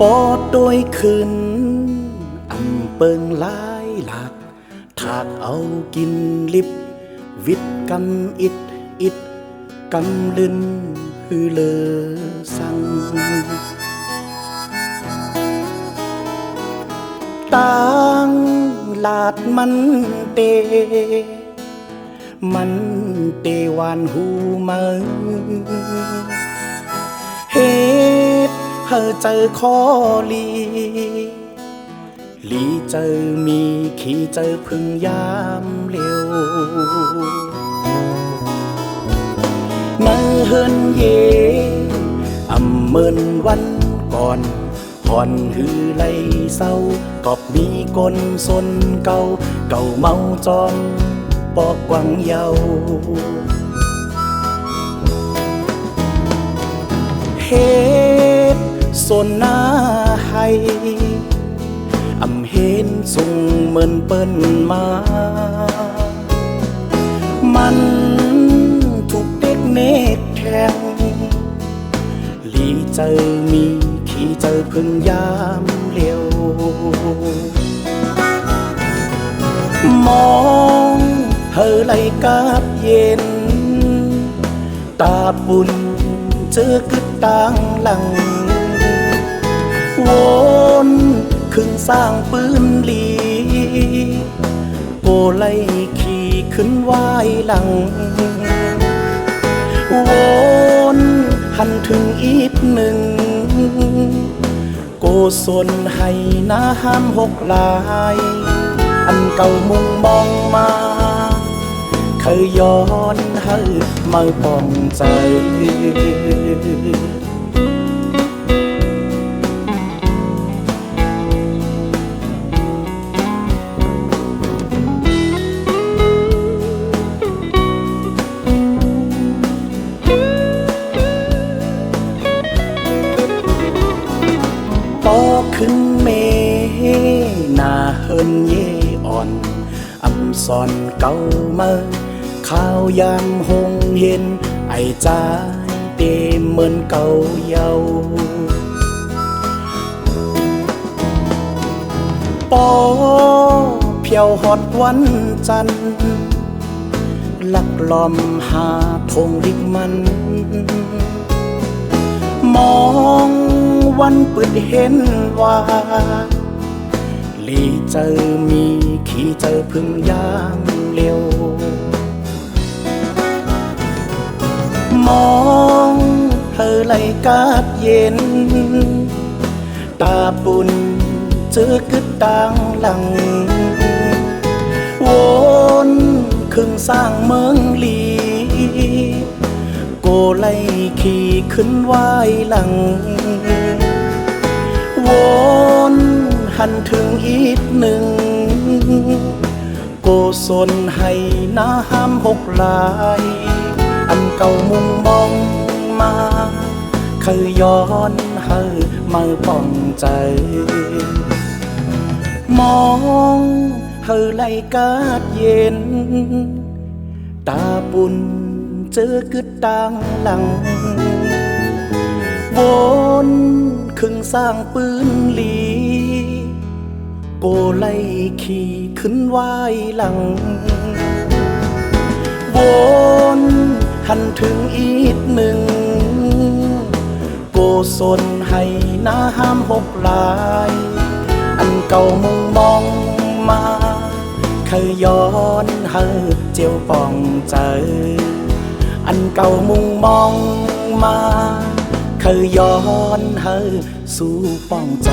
ปอดโดยคืนอำเปิงหลายหลากถากเอากินลิบ วิดกันอิดอิดกำลึนฮือเลอสังต่างลาดมันเต มันเตวานหูมือ เฮอเจอคอลีลีเจอมีขี่เจอพึ่งยามเร็วเมื่อเฮินเยอำเมินวันก่อนหอนหือไหลเศร้ากอบมีกลสนเก่า เก่าเมาจอมปอกกวังเยาเฮ นหน้าให้อำเห็นส่งเหมือนเปิ้นมา มันถูกเด็กเนตแทงหลีเจอมีขี่เจอพึ่งยามเร็ว มองเฮอไหลกาบเย็น ตาปุ่นเจอกึดต่างหลัง วนครึ่งสร้างปืนหลีโกไลขี่ขึ้นวายหลัง วนหันถึงอีกหนึ่ง โกศลให้น้าห้ามหกลาย อันเก่ามุงมองมาเคยย้อนให้มาปองใจ เฮินเยอ่อนอำสอนเก่าเมาข้าวยามหงเห็น ไอจายเตเหมือนเก่าเยาปอเพียวหอดวันจันทร์ลักลอมหาทงลิกมัน มองวันเปิดเห็นว่า ลีเจอมีขี่เจอพึ่งยามเร็วมองเธอไหลกาดเย็น ตาปุ่นเจอกึดต่างหลัง วนครึ่งสร้างเมืองลี โกไลขี่ขึ้นไหวายหลัง วน หันถึงอีกหนึ่ง โกศลให้น้าห้ามหกลาย อันเก่ามุงมองมาเคยย้อนให้มาป้องใจ มองเฮอไหลกาดเย็น ตาปุ่นเจอกึดต่างหลังวนครึ่งสร้างปืนหลี โกไล่ขี่ขึ้นวายหลัง วนหันถึงอีกหนึ่ง โกศลให้น้าห้ามหกลายอันเก่ามุงมองมาเคยย้อนเฮอเจียวป่องใจอันเก่ามุงมองมาเคยย้อนเฮอสู่ป้องใจ